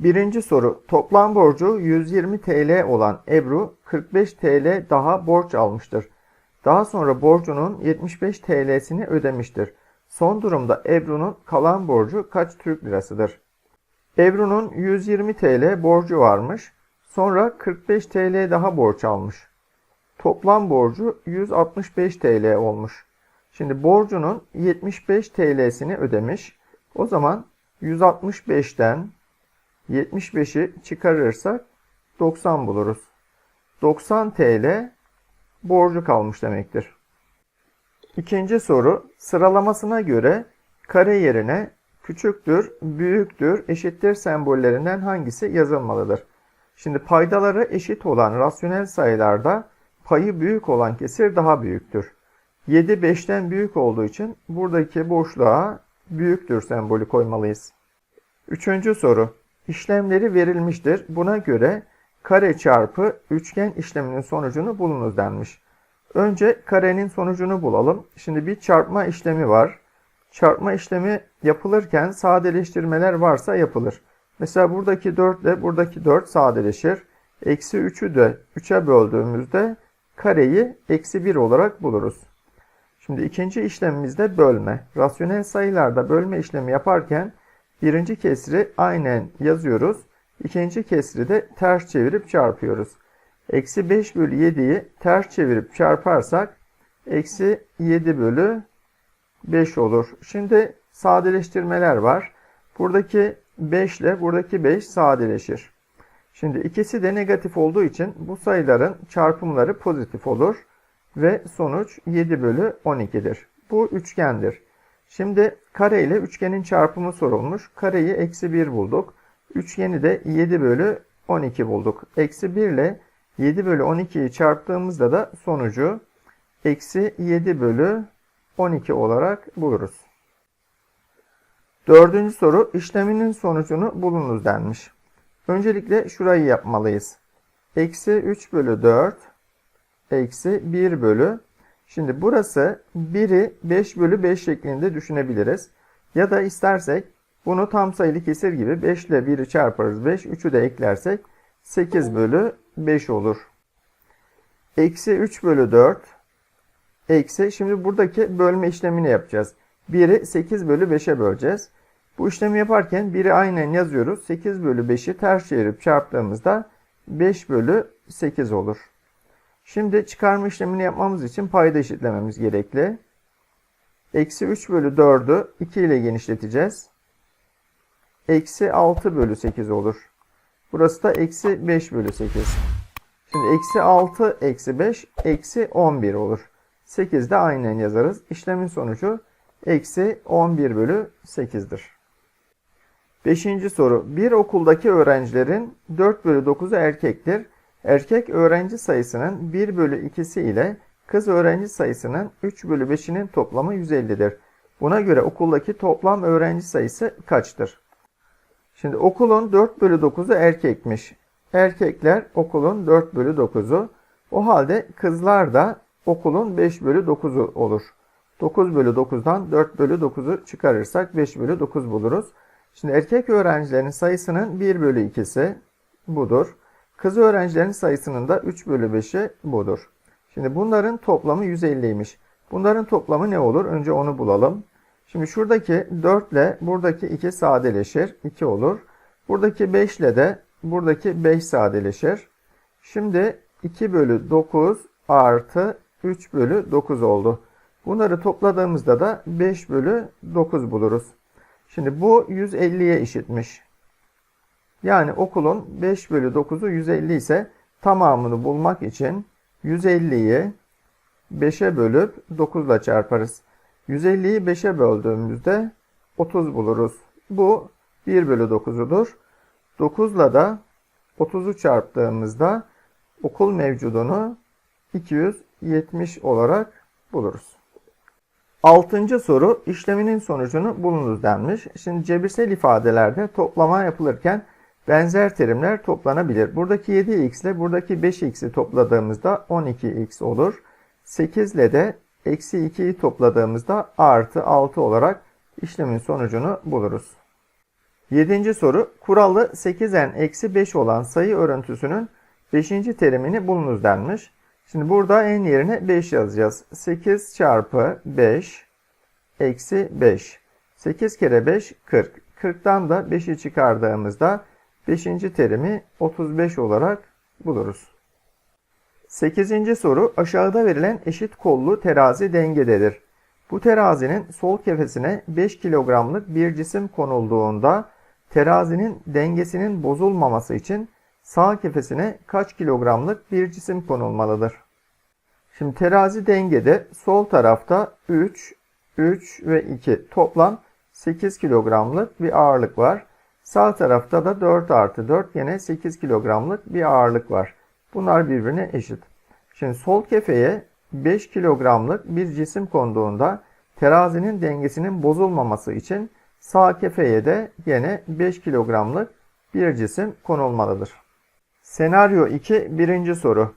Birinci soru. Toplam borcu 120 TL olan Ebru 45 TL daha borç almıştır. Daha sonra borcunun 75 TL'sini ödemiştir. Son durumda Ebru'nun kalan borcu kaç Türk lirasıdır? Ebru'nun 120 TL borcu varmış. Sonra 45 TL daha borç almış. Toplam borcu 165 TL olmuş. Şimdi borcunun 75 TL'sini ödemiş. O zaman 165'ten 75'i çıkarırsak 90 buluruz. 90 TL borcu kalmış demektir. İkinci soru sıralamasına göre kare yerine küçüktür, büyüktür, eşittir sembollerinden hangisi yazılmalıdır? Şimdi paydaları eşit olan rasyonel sayılarda payı büyük olan kesir daha büyüktür. 7 5'ten büyük olduğu için buradaki boşluğa büyüktür sembolü koymalıyız. Üçüncü soru. İşlemleri verilmiştir. Buna göre kare çarpı üçgen işleminin sonucunu bulunuz denmiş. Önce karenin sonucunu bulalım. Şimdi bir çarpma işlemi var. Çarpma işlemi yapılırken sadeleştirmeler varsa yapılır. Mesela buradaki 4 ile buradaki 4 sadeleşir. Eksi 3'ü de 3'e böldüğümüzde kareyi eksi 1 olarak buluruz. Şimdi ikinci işlemimizde bölme. Rasyonel sayılarda bölme işlemi yaparken birinci kesri aynen yazıyoruz. İkinci kesri de ters çevirip çarpıyoruz. Eksi 5 bölü 7'yi ters çevirip çarparsak eksi 7 bölü 5 olur. Şimdi sadeleştirmeler var. Buradaki 5 ile buradaki 5 sadeleşir. Şimdi ikisi de negatif olduğu için bu sayıların çarpımları pozitif olur ve sonuç 7 bölü 12'dir. Bu üçgendir. Şimdi kare ile üçgenin çarpımı sorulmuş. Kareyi eksi 1 bulduk. Üçgeni de 7 bölü 12 bulduk. Eksi 1 ile 7 bölü 12'yi çarptığımızda da sonucu eksi 7 bölü 12 olarak buluruz. Dördüncü soru işleminin sonucunu bulunuz denmiş. Öncelikle şurayı yapmalıyız. Eksi 3 bölü 4 eksi 1 bölü. Şimdi burası 1'i 5 bölü 5 şeklinde düşünebiliriz. Ya da istersek bunu tam sayılı kesir gibi 5 ile 1'i çarparız 5. 3'ü de eklersek 8 bölü 5 olur. Eksi 3 bölü 4 eksi. Şimdi buradaki bölme işlemini yapacağız. 1'i 8 bölü 5'e böleceğiz. Bu işlemi yaparken 1'i aynen yazıyoruz. 8 bölü 5'i ters çevirip çarptığımızda 5 bölü 8 olur. Şimdi çıkarma işlemini yapmamız için payda eşitlememiz gerekli. Eksi 3 bölü 4'ü 2 ile genişleteceğiz. Eksi 6 bölü 8 olur. Burası da eksi 5 bölü 8. Şimdi eksi 6 eksi 5 eksi 11 olur. 8 de aynen yazarız. İşlemin sonucu eksi 11 bölü 8'dir. Beşinci soru. Bir okuldaki öğrencilerin 4 bölü 9'u erkektir. Erkek öğrenci sayısının 1 bölü 2'si ile kız öğrenci sayısının 3 bölü 5'inin toplamı 150'dir. Buna göre okuldaki toplam öğrenci sayısı kaçtır? Şimdi okulun 4 bölü 9'u erkekmiş. Erkekler okulun 4 bölü 9'u. O halde kızlar da okulun 5 bölü 9'u olur. 9 bölü 9'dan 4 bölü 9'u çıkarırsak 5 bölü 9 buluruz. Şimdi erkek öğrencilerin sayısının 1 bölü 2'si budur. Kız öğrencilerin sayısının da 3 bölü 5'i budur. Şimdi bunların toplamı 150'ymiş. Bunların toplamı ne olur? Önce onu bulalım. Şimdi şuradaki 4 ile buradaki 2 sadeleşir. 2 olur. Buradaki 5 ile de buradaki 5 sadeleşir. Şimdi 2 bölü 9 artı 3 bölü 9 oldu. Bunları topladığımızda da 5 bölü 9 buluruz. Şimdi bu 150'ye eşitmiş. Yani okulun 5 bölü 9'u 150 ise tamamını bulmak için 150'yi 5'e bölüp 9 ile çarparız. 150'yi 5'e böldüğümüzde 30 buluruz. Bu 1 bölü 9'udur. 9 ile de 30'u çarptığımızda okul mevcudunu 270 olarak buluruz. Altıncı soru işleminin sonucunu bulunuz denmiş. Şimdi cebirsel ifadelerde toplama yapılırken benzer terimler toplanabilir. Buradaki 7x ile buradaki 5x'i topladığımızda 12x olur. 8 ile de eksi 2'yi topladığımızda artı 6 olarak işlemin sonucunu buluruz. Yedinci soru. Kuralı 8n eksi 5 olan sayı örüntüsünün 5. terimini bulunuz denmiş. Şimdi burada n yerine 5 yazacağız. 8 çarpı 5 eksi 5. 8 kere 5 40. 40'tan da 5'i çıkardığımızda 5. terimi 35 olarak buluruz. 8. soru aşağıda verilen eşit kollu terazi dengededir. Bu terazinin sol kefesine 5 kilogramlık bir cisim konulduğunda terazinin dengesinin bozulmaması için sağ kefesine kaç kilogramlık bir cisim konulmalıdır? Şimdi terazi dengede sol tarafta 3, 3 ve 2 toplam 8 kilogramlık bir ağırlık var. Sağ tarafta da 4 artı 4 yine 8 kilogramlık bir ağırlık var. Bunlar birbirine eşit. Şimdi sol kefeye 5 kilogramlık bir cisim konduğunda terazinin dengesinin bozulmaması için sağ kefeye de yine 5 kilogramlık bir cisim konulmalıdır. Senaryo 2 birinci soru.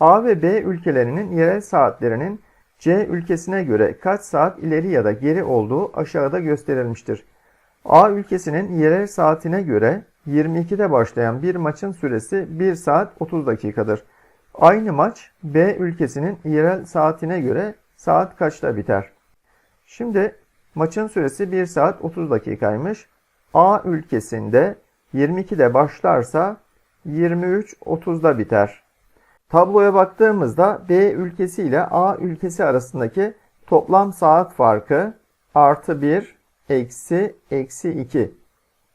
A ve B ülkelerinin yerel saatlerinin C ülkesine göre kaç saat ileri ya da geri olduğu aşağıda gösterilmiştir. A ülkesinin yerel saatine göre 22'de başlayan bir maçın süresi 1 saat 30 dakikadır. Aynı maç B ülkesinin yerel saatine göre saat kaçta biter? Şimdi maçın süresi 1 saat 30 dakikaymış. A ülkesinde 22'de başlarsa 23.30'da biter. Tabloya baktığımızda B ülkesi ile A ülkesi arasındaki toplam saat farkı artı 1 eksi eksi 2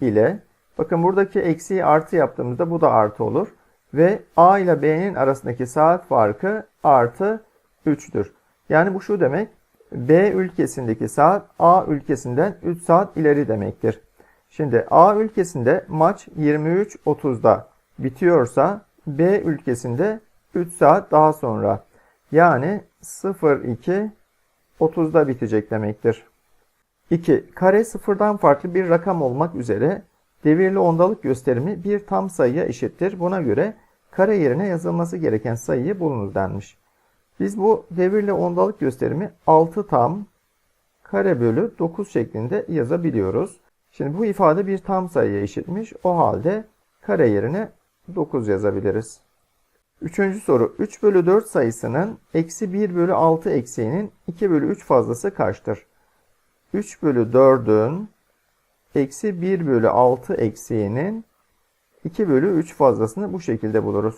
ile bakın buradaki eksiyi artı yaptığımızda bu da artı olur. Ve A ile B'nin arasındaki saat farkı artı 3'tür. Yani bu şu demek B ülkesindeki saat A ülkesinden 3 saat ileri demektir. Şimdi A ülkesinde maç 23.30'da bitiyorsa B ülkesinde 3 saat daha sonra yani 02 30'da bitecek demektir. 2. Kare sıfırdan farklı bir rakam olmak üzere devirli ondalık gösterimi bir tam sayıya eşittir. Buna göre kare yerine yazılması gereken sayıyı bulunuz denmiş. Biz bu devirli ondalık gösterimi 6 tam kare bölü 9 şeklinde yazabiliyoruz. Şimdi bu ifade bir tam sayıya eşitmiş. O halde kare yerine 9 yazabiliriz. Üçüncü soru. 3 bölü 4 sayısının eksi 1 bölü 6 eksiğinin 2 bölü 3 fazlası kaçtır? 3 bölü 4'ün eksi 1 bölü 6 eksiğinin 2 bölü 3 fazlasını bu şekilde buluruz.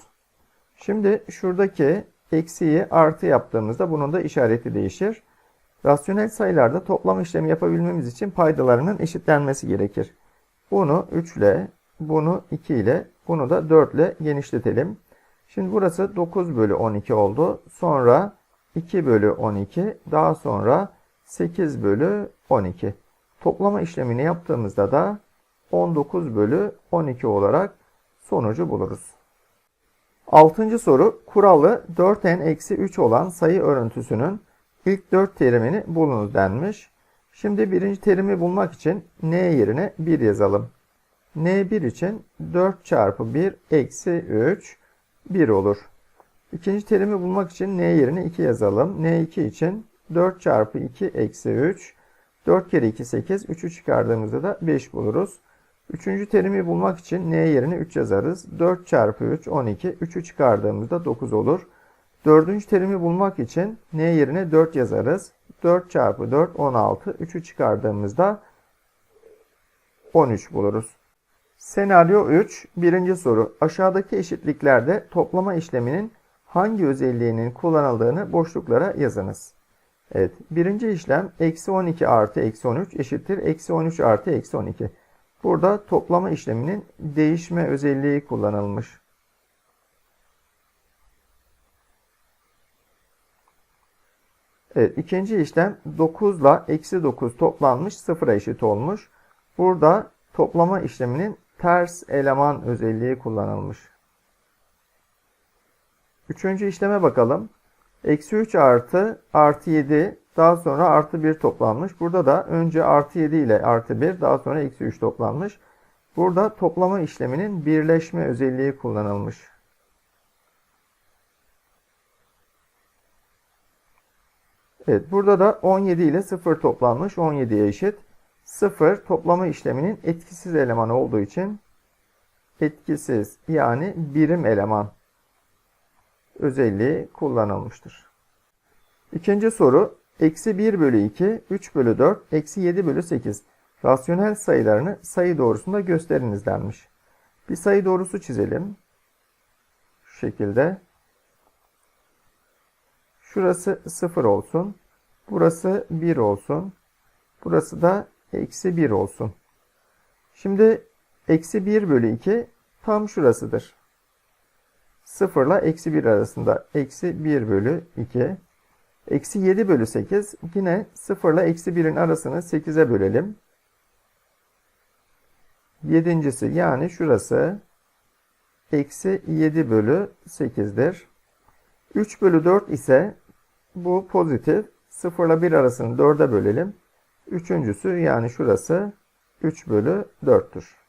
Şimdi şuradaki eksiği artı yaptığımızda bunun da işareti değişir. Rasyonel sayılarda toplam işlemi yapabilmemiz için paydalarının eşitlenmesi gerekir. Bunu 3 ile, bunu 2 ile, bunu da 4 ile genişletelim. Şimdi burası 9 bölü 12 oldu. Sonra 2 bölü 12, daha sonra 8 bölü 12. Toplama işlemini yaptığımızda da 19 bölü 12 olarak sonucu buluruz. Altıncı soru kuralı 4n-3 olan sayı örüntüsünün ilk 4 terimini bulunuz denmiş. Şimdi birinci terimi bulmak için n yerine 1 yazalım. n1 için 4 çarpı 1 eksi 3 1 olur. İkinci terimi bulmak için n yerine 2 yazalım. n2 için 4 çarpı 2 eksi 3 4 kere 2 8 3'ü çıkardığımızda da 5 buluruz. Üçüncü terimi bulmak için n yerine 3 yazarız. 4 çarpı 3 12. 3'ü çıkardığımızda 9 olur. Dördüncü terimi bulmak için n yerine 4 yazarız. 4 çarpı 4 16. 3'ü çıkardığımızda 13 buluruz. Senaryo 3. Birinci soru. Aşağıdaki eşitliklerde toplama işleminin hangi özelliğinin kullanıldığını boşluklara yazınız. Evet. Birinci işlem eksi 12 artı eksi 13 eşittir. Eksi 13 artı eksi 12. Burada toplama işleminin değişme özelliği kullanılmış. Evet, ikinci işlem 9 ile eksi 9 toplanmış sıfıra eşit olmuş. Burada toplama işleminin ters eleman özelliği kullanılmış. Üçüncü işleme bakalım. Eksi 3 artı artı 7 daha sonra artı 1 toplanmış. Burada da önce artı 7 ile artı 1 daha sonra eksi 3 toplanmış. Burada toplama işleminin birleşme özelliği kullanılmış. Evet burada da 17 ile 0 toplanmış. 17'ye eşit. 0 toplama işleminin etkisiz elemanı olduğu için etkisiz yani birim eleman özelliği kullanılmıştır. İkinci soru. Eksi 1 bölü 2, 3 bölü 4, eksi 7 bölü 8. Rasyonel sayılarını sayı doğrusunda gösteriniz denmiş. Bir sayı doğrusu çizelim. Şu şekilde. Şurası 0 olsun. Burası 1 olsun. Burası da eksi 1 olsun. Şimdi eksi 1 bölü 2 tam şurasıdır. 0 ile eksi 1 arasında eksi 1 bölü 2. Eksi 7 bölü 8 yine 0 ile eksi 1'in arasını 8'e bölelim. Yedincisi yani şurası eksi 7 bölü 8'dir. 3 bölü 4 ise bu pozitif. 0 ile 1 arasını 4'e bölelim. Üçüncüsü yani şurası 3 bölü 4'tür.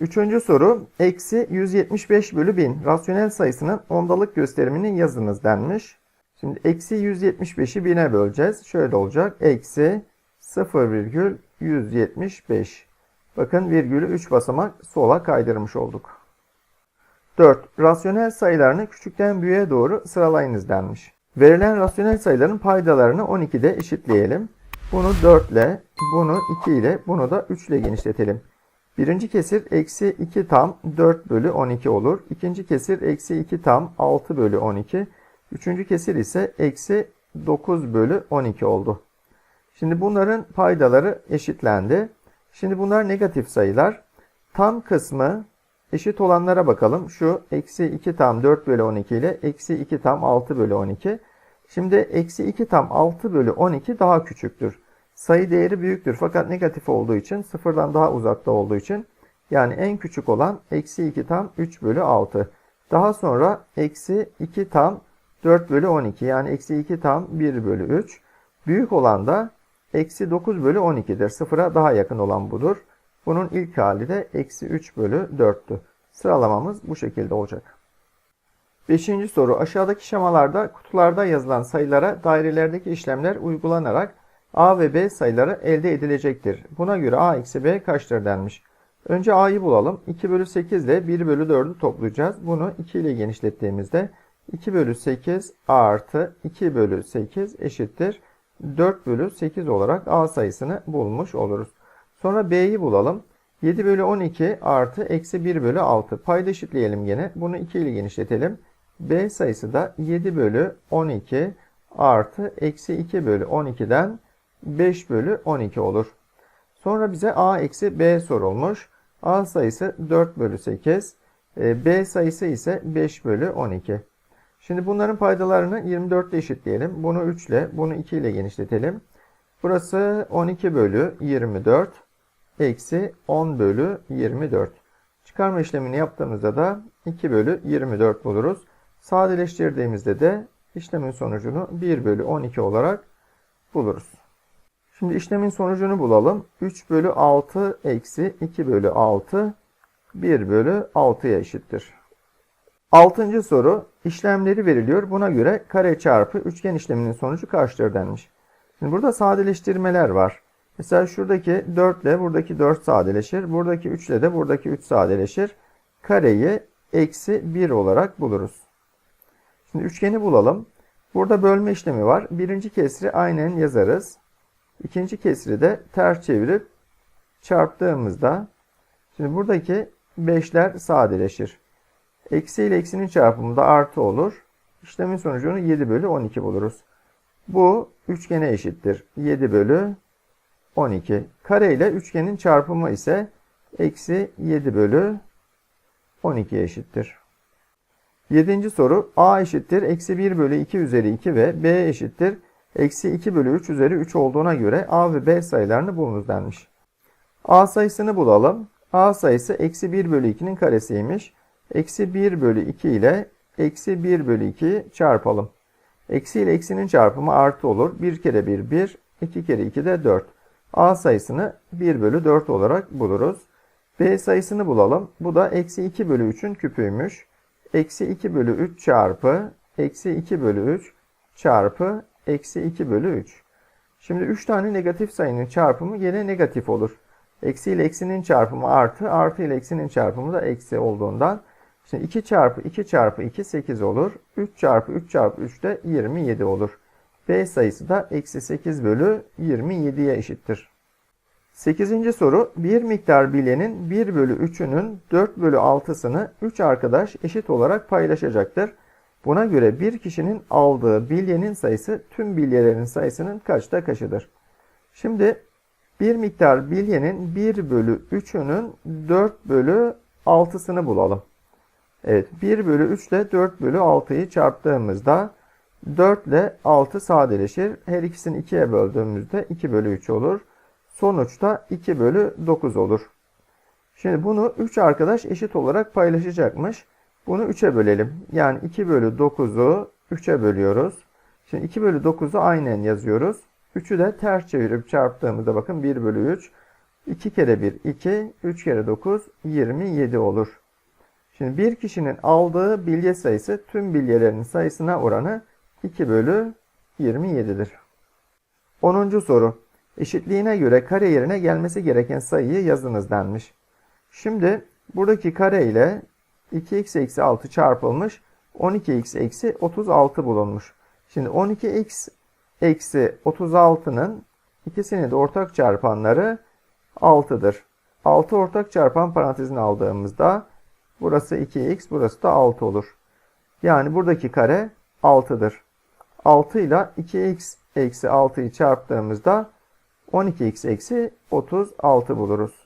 Üçüncü soru. Eksi 175 bölü 1000 rasyonel sayısının ondalık gösterimini yazınız denmiş. Şimdi eksi 175'i 1000'e böleceğiz. Şöyle olacak. Eksi 0,175. Bakın virgülü 3 basamak sola kaydırmış olduk. 4. Rasyonel sayılarını küçükten büyüğe doğru sıralayınız denmiş. Verilen rasyonel sayıların paydalarını 12'de eşitleyelim. Bunu 4 ile, bunu 2 ile, bunu da 3 ile genişletelim. Birinci kesir eksi 2 tam 4 bölü 12 olur. İkinci kesir eksi 2 tam 6 bölü 12. Üçüncü kesir ise eksi 9 bölü 12 oldu. Şimdi bunların paydaları eşitlendi. Şimdi bunlar negatif sayılar. Tam kısmı eşit olanlara bakalım. Şu eksi 2 tam 4 bölü 12 ile eksi 2 tam 6 bölü 12. Şimdi eksi 2 tam 6 bölü 12 daha küçüktür. Sayı değeri büyüktür fakat negatif olduğu için sıfırdan daha uzakta olduğu için yani en küçük olan eksi 2 tam 3 bölü 6. Daha sonra eksi 2 tam 4 bölü 12 yani eksi 2 tam 1 bölü 3. Büyük olan da eksi 9 bölü 12'dir. Sıfıra daha yakın olan budur. Bunun ilk hali de eksi 3 bölü 4'tü. Sıralamamız bu şekilde olacak. Beşinci soru. Aşağıdaki şemalarda kutularda yazılan sayılara dairelerdeki işlemler uygulanarak A ve B sayıları elde edilecektir. Buna göre A eksi B kaçtır denmiş. Önce A'yı bulalım. 2 bölü 8 ile 1 bölü 4'ü toplayacağız. Bunu 2 ile genişlettiğimizde 2 bölü 8 artı 2 bölü 8 eşittir. 4 bölü 8 olarak A sayısını bulmuş oluruz. Sonra B'yi bulalım. 7 bölü 12 artı eksi 1 bölü 6. Payda eşitleyelim gene. Bunu 2 ile genişletelim. B sayısı da 7 bölü 12 artı eksi 2 bölü 12'den 5 bölü 12 olur. Sonra bize A eksi B sorulmuş. A sayısı 4 bölü 8. e, B sayısı ise 5 bölü 12. Şimdi bunların paydalarını 24 ile eşitleyelim. Bunu 3 ile, bunu 2 ile genişletelim. Burası 12 bölü 24 eksi 10 bölü 24. Çıkarma işlemini yaptığımızda da 2 bölü 24 buluruz. Sadeleştirdiğimizde de işlemin sonucunu 1 bölü 12 olarak buluruz. Şimdi işlemin sonucunu bulalım. 3 bölü 6 eksi 2 bölü 6 1 bölü 6'ya eşittir. Altıncı soru işlemleri veriliyor. Buna göre kare çarpı üçgen işleminin sonucu kaçtır denmiş. Şimdi burada sadeleştirmeler var. Mesela şuradaki 4 ile buradaki 4 sadeleşir. Buradaki 3 ile de buradaki 3 sadeleşir. Kareyi eksi 1 olarak buluruz. Şimdi üçgeni bulalım. Burada bölme işlemi var. Birinci kesri aynen yazarız. İkinci kesri de ters çevirip çarptığımızda şimdi buradaki 5'ler sadeleşir. Eksi ile eksinin çarpımı da artı olur. İşlemin sonucunu 7 bölü 12 buluruz. Bu üçgene eşittir. 7 bölü 12. Kare ile üçgenin çarpımı ise eksi 7 bölü 12 eşittir. Yedinci soru a eşittir eksi 1 bölü 2 üzeri 2 ve b eşittir eksi 2 bölü 3 üzeri 3 olduğuna göre a ve b sayılarını bulunuz denmiş. a sayısını bulalım. a sayısı eksi 1 bölü 2'nin karesiymiş. Eksi 1 bölü 2 ile eksi 1 bölü 2 çarpalım. Eksi ile eksinin çarpımı artı olur. 1 kere 1 1, 2 kere 2 de 4. A sayısını 1 bölü 4 olarak buluruz. B sayısını bulalım. Bu da eksi 2 bölü 3'ün küpüymüş. Eksi 2 bölü 3 çarpı eksi 2 bölü 3 çarpı eksi 2 bölü 3. Şimdi 3 tane negatif sayının çarpımı yine negatif olur. Eksi ile eksinin çarpımı artı, artı ile eksinin çarpımı da eksi olduğundan. Şimdi 2 çarpı 2 çarpı 2 8 olur. 3 çarpı 3 çarpı 3 de 27 olur. B sayısı da eksi 8 bölü 27'ye eşittir. 8. soru bir miktar bilyenin 1 bölü 3'ünün 4 bölü 6'sını 3 arkadaş eşit olarak paylaşacaktır. Buna göre bir kişinin aldığı bilyenin sayısı tüm bilyelerin sayısının kaçta kaçıdır? Şimdi bir miktar bilyenin 1 bölü 3'ünün 4 bölü 6'sını bulalım. Evet 1 bölü 3 ile 4 bölü 6'yı çarptığımızda 4 ile 6 sadeleşir. Her ikisini 2'ye böldüğümüzde 2 bölü 3 olur. Sonuçta 2 bölü 9 olur. Şimdi bunu 3 arkadaş eşit olarak paylaşacakmış. Bunu 3'e bölelim. Yani 2 bölü 9'u 3'e bölüyoruz. Şimdi 2 bölü 9'u aynen yazıyoruz. 3'ü de ters çevirip çarptığımızda bakın 1 bölü 3. 2 kere 1 2, 3 kere 9 27 olur. Şimdi bir kişinin aldığı bilye sayısı tüm bilyelerin sayısına oranı 2 bölü 27'dir. 10. soru. Eşitliğine göre kare yerine gelmesi gereken sayıyı yazınız denmiş. Şimdi buradaki kare ile 2x eksi 6 çarpılmış 12x eksi 36 bulunmuş. Şimdi 12x eksi 36'nın ikisini de ortak çarpanları 6'dır. 6 ortak çarpan parantezini aldığımızda burası 2x burası da 6 olur. Yani buradaki kare 6'dır. 6 ile 2x eksi 6'yı çarptığımızda 12x eksi 36 buluruz.